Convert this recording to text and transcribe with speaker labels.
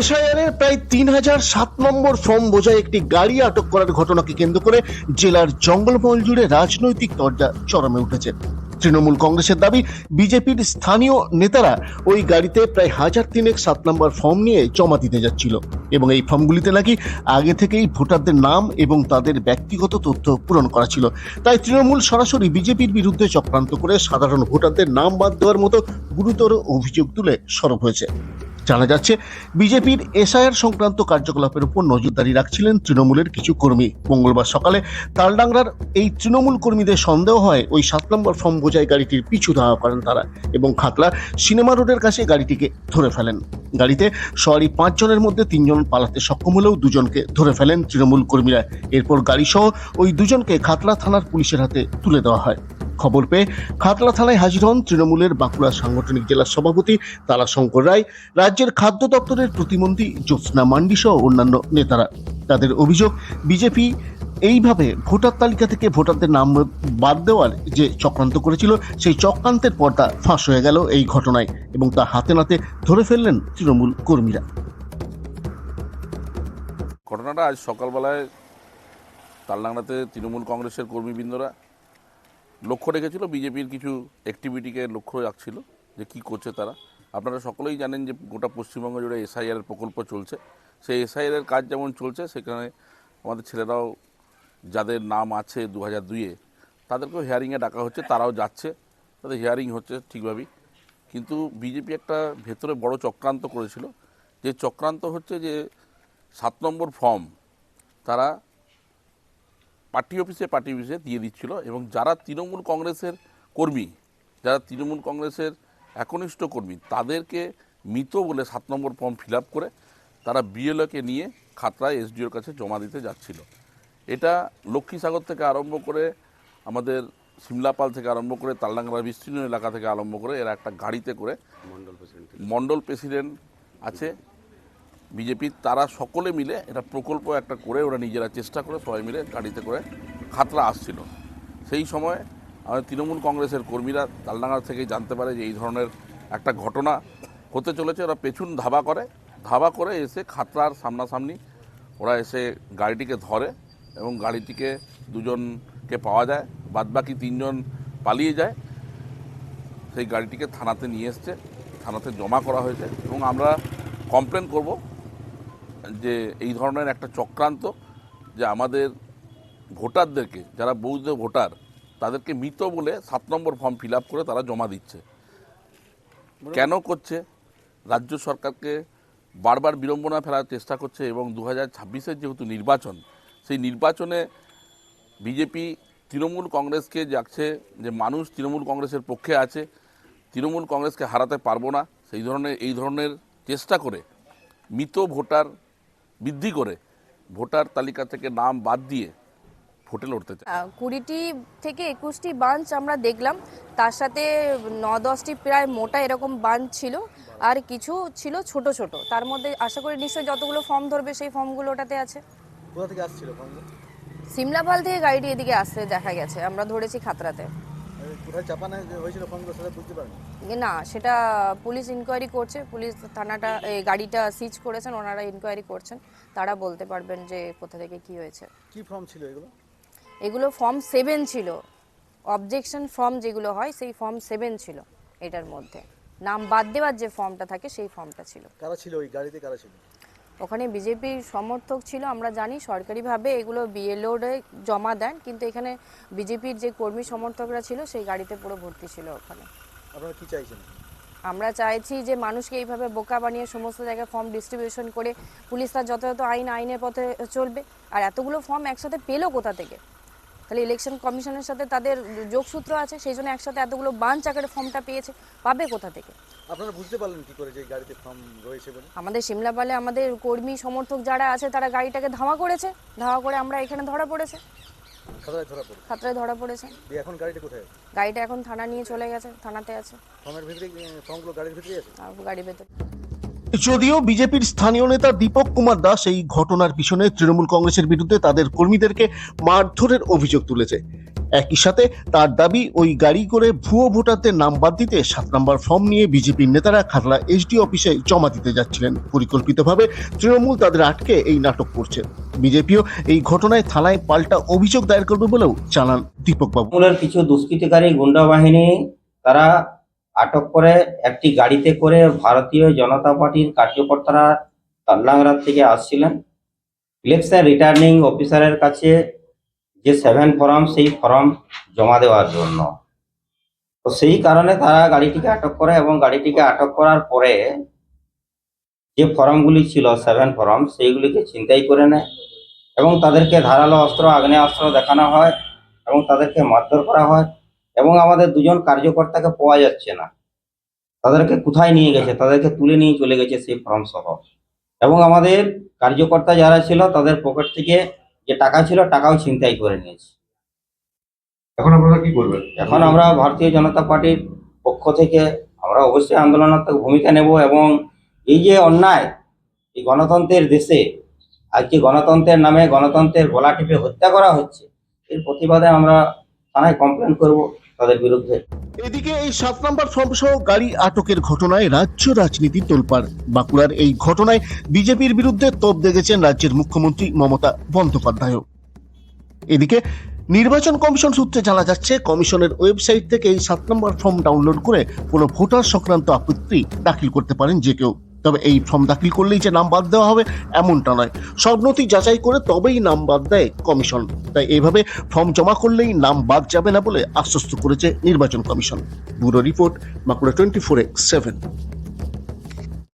Speaker 1: SIR এর প্রায় তিন হাজার সাত নম্বর ফর্ম বোঝায় একটি গাড়ি আটক করার ঘটনাকে কেন্দ্র করে জেলার জঙ্গলমহল জুড়ে রাজনৈতিক তরজা চরমে উঠেছে। তৃণমূল কংগ্রেসের দাবি, বিজেপির স্থানীয় নেতারা ওই গাড়িতে প্রায় হাজার তিনেক সাত নম্বর ফর্ম নিয়ে জমা দিতে যাচ্ছিল এবং এই ফর্মগুলিতে নাকি আগে থেকেই ভোটারদের নাম এবং তাদের ব্যক্তিগত তথ্য পূরণ করা ছিল। তাই তৃণমূল সরাসরি বিজেপির বিরুদ্ধে চক্রান্ত করে সাধারণ ভোটারদের নাম বাদ দেওয়ার মতো গুরুতর অভিযোগ তুলে সরব হয়েছে। জানা যাচ্ছে, বিজেপির এসআইআর সংক্রান্ত কার্যকলাপের উপর নজরদারি রাখছিলেন তৃণমূলের কিছু কর্মী। মঙ্গলবার সকালে তালডাংরার এই তৃণমূল কর্মীদের সন্দেহ হয়, ওই সাত নম্বর ফর্ম বোঝাই গাড়িটির পিছু ধাওয়া করেন তারা এবং খাতলা সিনেমা রোডের কাছে গাড়িটিকে ধরে ফেলেন। গাড়িতে সওয়ারি পাঁচজনের মধ্যে তিনজন পালাতে সক্ষম হলেও দুজনকে ধরে ফেলেন তৃণমূল কর্মীরা। এরপর গাড়িসহ ওই দুজনকে খাতলা থানার পুলিশের হাতে তুলে দেওয়া হয়। খবর পেয়ে খাতলা থানায় হাজির হন তৃণমূলের বাঁকুড়া সাংগঠনিক জেলার সভাপতি তারাশঙ্কর রায়। রাজ্যের খাদ্য দপ্তরের প্রতিমন্ত্রী জ্যোৎস্না মান্ডি সহ অন্যান্য নেতারা। তাদের অভিযোগ, বিজেপি এইভাবে ভোটার তালিকা থেকে ভোটারদের নাম বাদ দেওয়ার যে চক্রান্ত করেছিল, সেই চক্রান্তের পর্দা ফাঁস হয়ে গেল এই ঘটনায় এবং তা হাতে নাতে ধরে ফেললেন তৃণমূল কর্মীরা।
Speaker 2: ঘটনাটা আজ সকালবেলায় তালডাংরাতে তৃণমূল কংগ্রেসের কর্মীবৃন্দরা লক্ষ্য রেখেছিল, বিজেপির কিছু অ্যাক্টিভিটিকে লক্ষ্য রাখছিল যে কি করছে তারা। আপনারা সকলেই জানেন যে গোটা পশ্চিমবঙ্গ জুড়ে এসআইআর প্রকল্প চলছে। সেই এসআইআর কাজ যেমন চলছে, সেখানে আমাদের ছেলেরাও যাদের নাম আছে দু হাজার দুইয়ে তাদেরকেও হিয়ারিংয়ে ডাকা হচ্ছে, তারাও যাচ্ছে, তাদের হিয়ারিং হচ্ছে ঠিকভাবেই। কিন্তু বিজেপি একটা ভেতরে বড় চক্রান্ত করেছিল, যে চক্রান্ত হচ্ছে যে সাত নম্বর ফর্ম তারা পার্টি অফিসে পার্টি অফিসে দিয়ে দিচ্ছিল এবং যারা তৃণমূল কংগ্রেসের কর্মী যারা তৃণমূল কংগ্রেসের একনিষ্ঠ কর্মী তাদেরকে মৃত বলে সাত নম্বর ফর্ম ফিল আপ করে তারা বিএলওকে নিয়ে খাতড়ায় এসডিওর কাছে জমা দিতে যাচ্ছিল। এটা লক্ষ্মীসাগর থেকে আরম্ভ করে আমাদের সিমলাপাল থেকে আরম্ভ করে তালডাংরা বিস্তীর্ণ এলাকা থেকে আরম্ভ করে এরা একটা গাড়িতে করে মণ্ডল প্রেসিডেন্ট আছে। বিজেপির তারা সকলে মিলে এটা প্রকল্প একটা করে ওরা নিজেরা চেষ্টা করে সবাই মিলে গাড়িতে করে খাতরা আসছিল। সেই সময় আমাদের তৃণমূল কংগ্রেসের কর্মীরা তালডাঙ্গা থেকে জানতে পারে যে এই ধরনের একটা ঘটনা হতে চলেছে। ওরা পেছন ধাবা করে ধাবা করে এসে খাতরার সামনাসামনি ওরা এসে গাড়িটিকে ধরে এবং গাড়িটিকে দুজনকে পাওয়া যায়, বাদবাকি তিনজন পালিয়ে যায়। সেই গাড়িটিকে থানাতে নিয়ে এসছে, থানাতে জমা করা হয়েছে এবং আমরা কমপ্লেন করব। যে এই ধরনের একটা চক্রান্ত যে আমাদের ভোটারদেরকে, যারা বৌদ্ধ ভোটার, তাদেরকে মৃত বলে সাত নম্বর ফর্ম ফিল করে তারা জমা দিচ্ছে। কেন করছে? রাজ্য সরকারকে বারবার বিড়ম্বনা ফেলার চেষ্টা করছে এবং দু হাজার ছাব্বিশের যেহেতু নির্বাচন, সেই নির্বাচনে বিজেপি তৃণমূল কংগ্রেসকে যাচ্ছে যে মানুষ তৃণমূল কংগ্রেসের পক্ষে আছে, তৃণমূল কংগ্রেসকে হারাতে পারব না। সেই ধরনের, এই ধরনের চেষ্টা করে মৃত ভোটার বৃদ্ধি করে ভোটার তালিকা থেকে নাম বাদ দিয়ে ভোটে লড়তে চায়।
Speaker 3: কুড়িটি থেকে একুশটি বাঞ্চ আমরা দেখলাম। তার সাথে ন দশটি প্রায় মোটা এরকম বাঞ্চ ছিল। আর কিছু ছিল ছোট ছোট। তার মধ্যে আশা করি নিশ্চয়ই যতগুলো ফর্ম ধরবে সেই ফর্মগুলো ওটাতে আছে।
Speaker 4: কোথা থেকে আসছিল
Speaker 3: সিমলাপাল থেকে গাড়িটি এদিকে আসতে দেখা গেছে। আমরা ধরেছি খাতরাতে
Speaker 4: কোথায় চাপানো হয়েছিল ফর্মগুলো সেটা বুঝতে পারেন।
Speaker 3: না সেটা পুলিশ ইনকোয়ারি করছে পুলিশ থানাটা এই গাড়িটা সিজ করেছেন ওনারা ইনকোয়ারি করছেন তারা বলতে পারবেন যে কোথা থেকে কি হয়েছে।
Speaker 4: কি ফর্ম ছিল এগুলো?
Speaker 3: এগুলো ফর্ম সেভেন ছিল। অবজেকশন ফর্ম যেগুলো হয় সেই ফর্ম সেভেন ছিল এটার মধ্যে। নাম বাদ দেওয়ার যে ফর্মটা থাকে সেই ফর্মটা ছিল।
Speaker 4: কারা ছিল ওই গাড়িতে কারা ছিল?
Speaker 3: ওখানে বিজেপির সমর্থক ছিল আমরা জানি সরকারিভাবে এগুলো বিএলওরে জমা দেন কিন্তু এখানে বিজেপির যে কর্মী সমর্থকরা ছিল সেই গাড়িতে পুরো ভর্তি ছিল ওখানে।
Speaker 4: আপনারা কি চাইছেন?
Speaker 3: আমরা চাইছি যে মানুষকে এইভাবে বোকা বানিয়ে সমস্ত জায়গায় ফর্ম ডিস্ট্রিবিউশন করে পুলিশ তার যথাযথ আইন আইনের পথে চলবে। আর এতগুলো ফর্ম একসাথে পেল কোথা থেকে? তাহলে ইলেকশন কমিশনের সাথে তাদের যোগসূত্র আছে সেই জন্য একসাথে এতগুলো বাঞ্চ আকারে ফর্মটা পেয়েছে পাবে কোথা থেকে?
Speaker 4: আপনারা বুঝতে পারলেন কি করে যে গাড়িতে ফর্ম রয়েছে বলে?
Speaker 3: আমাদের সিমলাপালে আমাদের কর্মী সমর্থক যারা আছে তারা গাড়িটাকে ধাওয়া করেছে। ধাওয়া করে আমরা এখানে ধরা পড়েছে।
Speaker 4: খাতায় ধরা পড়ে
Speaker 3: খাতরায় ধরা পড়েছে।
Speaker 4: দিয়ে এখন গাড়িটা কোথায় আছে?
Speaker 3: গাড়িটা এখন থানা নিয়ে চলে গেছে থানাতে আছে।
Speaker 4: ফর্মের ভিতরে ফর্মগুলো গাড়ির ভিতরে আছে?
Speaker 3: গাড়ির ভেতর।
Speaker 1: যদিও বিজেপির স্থানীয় নেতা দীপক কুমার দাস এই ঘটনার পিছনে তৃণমূল কংগ্রেসের বিরুদ্ধে তাদের কর্মীদেরকে মারধরের অভিযোগ তুলেছে। একই সাথে তার দাবি, ওই গাড়ি করে ভুয়ো ভোটারদের নাম বাদ দিতে সাত নম্বর ফর্ম নিয়ে বিজেপির নেতারা খাতলা এসডি অফিসে জমা দিতে যাচ্ছিলেন। পরিকল্পিতভাবে তৃণমূল তাদের আটকে এই নাটক করছে। বিজেপিও এই ঘটনায় থানায় পাল্টা অভিযোগ দায়ের করবে বলেও জানান দীপকবাবু।
Speaker 5: তৃণমূলের কিছু দুষ্কৃতিকারী গুন্ডা বাহিনী, তারা আটক করে একটি গাড়িতে করে ভারতীয় জনতা পার্টির কার্যকর্তারা তাল্লাংরাত থেকে আসছিলেন। ইলেকশন রিটার্নিং অফিসারের কাছে যে সেভেন ফর্ম সেই ফর্ম জমা দেওয়ার জন্য। তো সেই কারণে তারা গাড়িটিকে আটক করে এবং গাড়িটিকে আটক করার পরে যে ফর্মগুলি ছিল সেভেন ফর্ম সেইগুলিকে চিন্তাই করে নেয় এবং তাদেরকে ধারালো অস্ত্র, আগ্নেয়াস্ত্র দেখানো হয় এবং তাদেরকে মারধর করা হয় এবং আমাদের দুজন কার্যকর্তাকে পাওয়া যাচ্ছে না। তাদেরকে কোথায় নিয়ে গেছে? তাদেরকে তুলে নিয়ে চলে গেছে সেই ফর্ম সহ। এবং আমাদের কার্যকর্তা যারা ছিল, তাদের পকেট থেকে যে টাকা ছিল টাকাও ছিনতাই করে নিয়েছে।
Speaker 6: এখন আপনারা কি করবেন?
Speaker 5: এখন আমরা ভারতীয় জনতা পার্টির পক্ষ থেকে আমরা অবশ্যই আন্দোলনাত্মক ভূমিকা নেব এবং এই যে অন্যায় এই গণতন্ত্রের দেশে আজকে গণতন্ত্রের নামে গণতন্ত্রের গলা টিপে হত্যা করা হচ্ছে এর প্রতিবাদে আমরা থানায় কমপ্লেন করব। তাদের বিরুদ্ধে।
Speaker 1: এদিকে এই সাত নম্বর ফর্ম সহ গাড়ি আটকের ঘটনায় রাজ্য রাজনীতি তোলপাড়। বাঁকুড়ার এই ঘটনায় বিজেপির বিরুদ্ধে তোপ দেখেছেন রাজ্যের মুখ্যমন্ত্রী মমতা বন্দ্যোপাধ্যায় এদিকে নির্বাচন কমিশন সূত্রে জানা যাচ্ছে, কমিশনের ওয়েবসাইট থেকে এই সাত নম্বর ফর্ম ডাউনলোড করে কোনো ভোটার সংক্রান্ত আপত্তি দাখিল করতে পারেন যে কেউ। তবে এই ফর্ম দাখিল করলেই যে নাম বাদ দেওয়া হবে, এমনটা নয়। সব নথি যাচাই করে তবেই নাম বাদ দেয় কমিশন। তাই এইভাবে ফর্ম জমা করলেই নাম বাদ যাবে না বলে আশ্বস্ত করেছে নির্বাচন commission. Bureau report Bankura twenty four X seven.